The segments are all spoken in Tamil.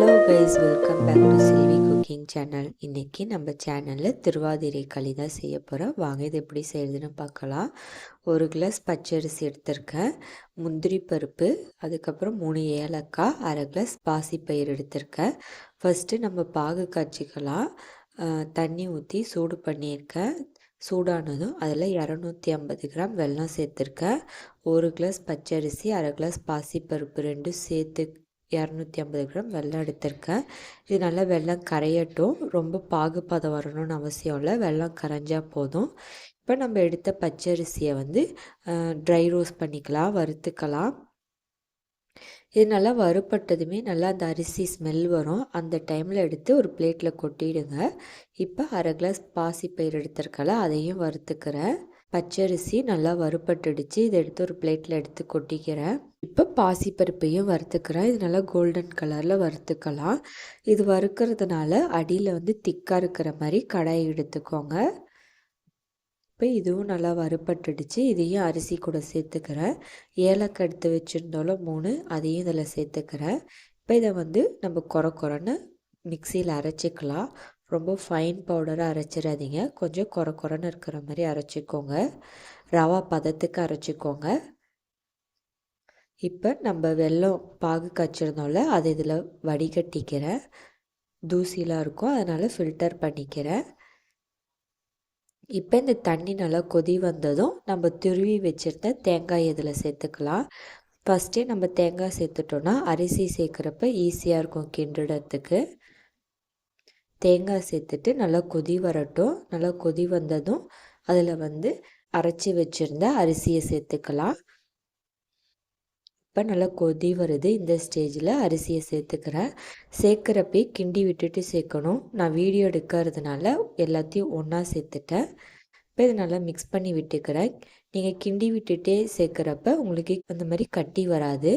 Hello guys welcome back to Selvi cooking channel இன்றைக்கி நம்ம சேனலில் திருவாதிரை களி தான் செய்ய போகிறோம் வாங்க இது எப்படி செய்யறதுன்னு பார்க்கலாம். ஒரு கிளாஸ் பச்சரிசி எடுத்திருக்கேன். முந்திரி பருப்பு அதுக்கப்புறம் மூணு ஏலக்காய் அரை கிளாஸ் பாசிப்பயிர் எடுத்திருக்கேன். ஃபஸ்ட்டு நம்ம பாகு காய்ச்சிக்கலாம். தண்ணி ஊற்றி சூடு பண்ணியிருக்கேன். சூடானதும் அதில் இரநூத்தி ஐம்பது கிராம் வெல்லம் சேர்த்துருக்கேன். ஒரு கிளாஸ் பச்சரிசி அரை கிளாஸ் பாசிப்பருப்பு ரெண்டும் சேர்த்து இரநூத்தி ஐம்பது கிராம் வெள்ளம் எடுத்திருக்கேன். இது நல்லா வெல்லம் கரையட்டும். ரொம்ப பாகுபதம் வரணும்னு அவசியம் இல்லை. வெள்ளம் கரைஞ்சால் போதும். இப்போ நம்ம எடுத்த பச்சரிசியை வந்து ட்ரை ரோஸ்ட் பண்ணிக்கலாம் வறுத்துக்கலாம். இது நல்லா வறுப்பட்டதுமே நல்லா அந்த அரிசி ஸ்மெல் வரும். அந்த டைமில் எடுத்து ஒரு பிளேட்டில் கொட்டிடுங்க. இப்போ அரை கிளாஸ் பாசிப்பயிர் எடுத்திருக்கல அதையும் வறுத்துக்கிறேன். பச்சரிசி நல்லா வறுப்பட்டுடுச்சு இதை எடுத்து ஒரு பிளேட்டில் எடுத்து கொட்டிக்கிறேன். இப்போ பாசிப்பருப்பையும் வறுத்துக்கிறேன். இது நல்லா கோல்டன் கலரில் வறுத்துக்கலாம். இது வறுக்கிறதுனால அடியில் வந்து திக்காக இருக்கிற மாதிரி கடாயை எடுத்துக்கோங்க. இப்போ இதுவும் நல்லா வறுப்பட்டுடுச்சு இதையும் அரிசி கூட சேர்த்துக்கிறேன். ஏலக்காய் எடுத்து வச்சுருந்தாலும் மூணு அதையும் இதில் சேர்த்துக்கிறேன். இப்போ இதை வந்து நம்ம குறை குறைன்னு மிக்சியில் அரைச்சிக்கலாம். ரொம்ப ஃபைன் பவுடராக அரைச்சிடாதீங்க. கொஞ்சம் குறை குறைன்னு இருக்கிற மாதிரி அரைச்சிக்கோங்க. ரவா பதத்துக்கு அரைச்சிக்கோங்க. இப்போ நம்ம வெல்லம் பாகு காய்ச்சிருந்தோம்ல அதை இதில் வடிகட்டிக்கிறேன். தூசிலாம் இருக்கும் அதனால் ஃபில்டர் பண்ணிக்கிறேன். இப்போ இந்த தண்ணி நல்லா கொதி வந்ததும் நம்ம துருவி வச்சுருந்த தேங்காய் இதில் சேர்த்துக்கலாம். ஃபஸ்ட்டே நம்ம தேங்காய் சேர்த்துட்டோன்னா அரிசி சேர்க்குறப்ப ஈஸியாக இருக்கும் கிண்டுறதுக்கு. தேங்காய் சேர்த்துட்டு நல்லா கொதி வரட்டும். நல்லா கொதி வந்ததும் அதில் வந்து அரைச்சி வச்சுருந்த அரிசியை சேர்த்துக்கலாம். இப்போ நல்லா கொதி வருது. இந்த ஸ்டேஜில் அரிசியை சேர்த்துக்கிறேன். சேர்க்குறப்பே கிண்டி விட்டுட்டு சேர்க்கணும். நான் வீடியோ எடுக்கிறதுனால எல்லாத்தையும் ஒன்றா சேர்த்துட்டேன். இப்போ இதை நல்லா மிக்ஸ் பண்ணி விட்டுக்கிறேன். நீங்கள் கிண்டி விட்டுட்டே சேர்க்குறப்ப உங்களுக்கு அந்த மாதிரி கட்டி வராது.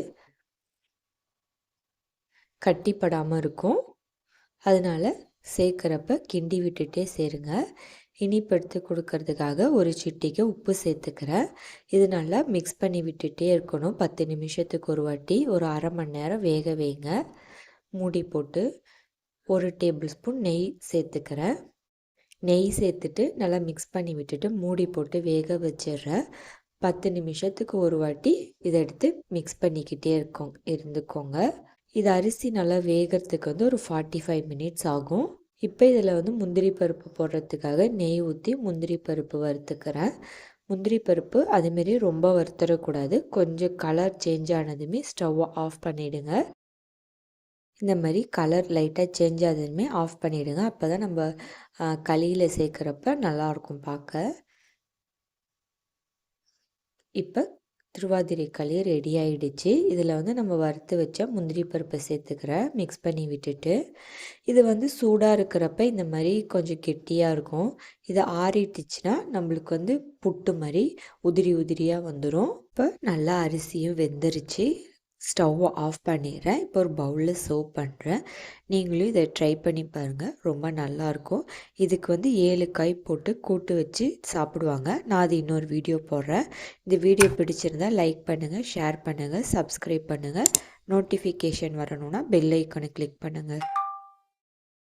கட்டிப்படாமல் இருக்கும். அதனால் சேர்க்குறப்ப கிண்டி விட்டுட்டே சேருங்க. இனிப்படுத்தி கொடுக்கறதுக்காக ஒரு சிட்டிக்கு உப்பு சேர்த்துக்கிறேன். இது நல்லா மிக்ஸ் பண்ணி விட்டுட்டே இருக்கணும். பத்து நிமிஷத்துக்கு ஒரு வாட்டி ஒரு அரை மணி நேரம் வேக வைங்க. மூடி போட்டு ஒரு டேபிள் ஸ்பூன் நெய் சேர்த்துக்கிறேன். நெய் சேர்த்துட்டு நல்லா மிக்ஸ் பண்ணி விட்டுட்டு மூடி போட்டு வேக வச்சிடுறேன். பத்து நிமிஷத்துக்கு ஒரு வாட்டி இதை எடுத்து மிக்ஸ் பண்ணிக்கிட்டே இருக்கோங்க இருந்துக்கோங்க. இது அரிசி நல்லா வேகிறதுக்கு வந்து ஒரு ஃபார்ட்டி ஃபைவ் மினிட்ஸ் ஆகும். இப்போ இதில் வந்து முந்திரி பருப்பு போடுறதுக்காக நெய் ஊற்றி முந்திரி பருப்பு வறுத்துக்கிறேன். முந்திரி பருப்பு அதுமாரி ரொம்ப வறுத்துடக்கூடாது கொஞ்சம் கலர் சேஞ்ச் ஆனதுமே ஸ்டவ்வை ஆஃப் பண்ணிவிடுங்க இந்த மாதிரி கலர் லைட்டாக சேஞ்ச் ஆகுதுமே ஆஃப் பண்ணிவிடுங்க அப்போ தான் நம்ம களியில் சேர்க்குறப்ப நல்லாயிருக்கும் பார்க்க இப்போ திருவாதிரை களி ரெடி ஆகிடுச்சு இதில் வந்து நம்ம வறுத்து வச்ச முந்திரி பருப்பை சேர்த்துக்கிறேன் மிக்ஸ் பண்ணி விட்டுட்டு இது வந்து சூடாக இருக்கிறப்ப இந்த மாதிரி கொஞ்சம் கெட்டியாக இருக்கும். இது ஆறிட்டுச்சுன்னா நம்மளுக்கு வந்து புட்டு மாதிரி உதிரி உதிரியாக வந்துடும் இப்போ நல்லா அரிசியும் வெந்துருச்சு. ஸ்டவ்வை ஆஃப் பண்ணிடுறேன். இப்போ ஒரு பவுலில் சர்வ் பண்ணுறேன் நீங்களும் இதை ட்ரை பண்ணி பாருங்கள் ரொம்ப நல்லாயிருக்கும். இதுக்கு வந்து ஏழு காய் போட்டு கூட்டு வச்சு சாப்பிடுவாங்க. நான் அது இன்னொரு வீடியோ போடுறேன். இந்த வீடியோ பிடிச்சிருந்தா லைக் பண்ணுங்கள் ஷேர் பண்ணுங்கள் சப்ஸ்கிரைப் பண்ணுங்கள் நோட்டிஃபிகேஷன் வரணும்னா பெல் ஐக்கனை கிளிக் பண்ணுங்கள்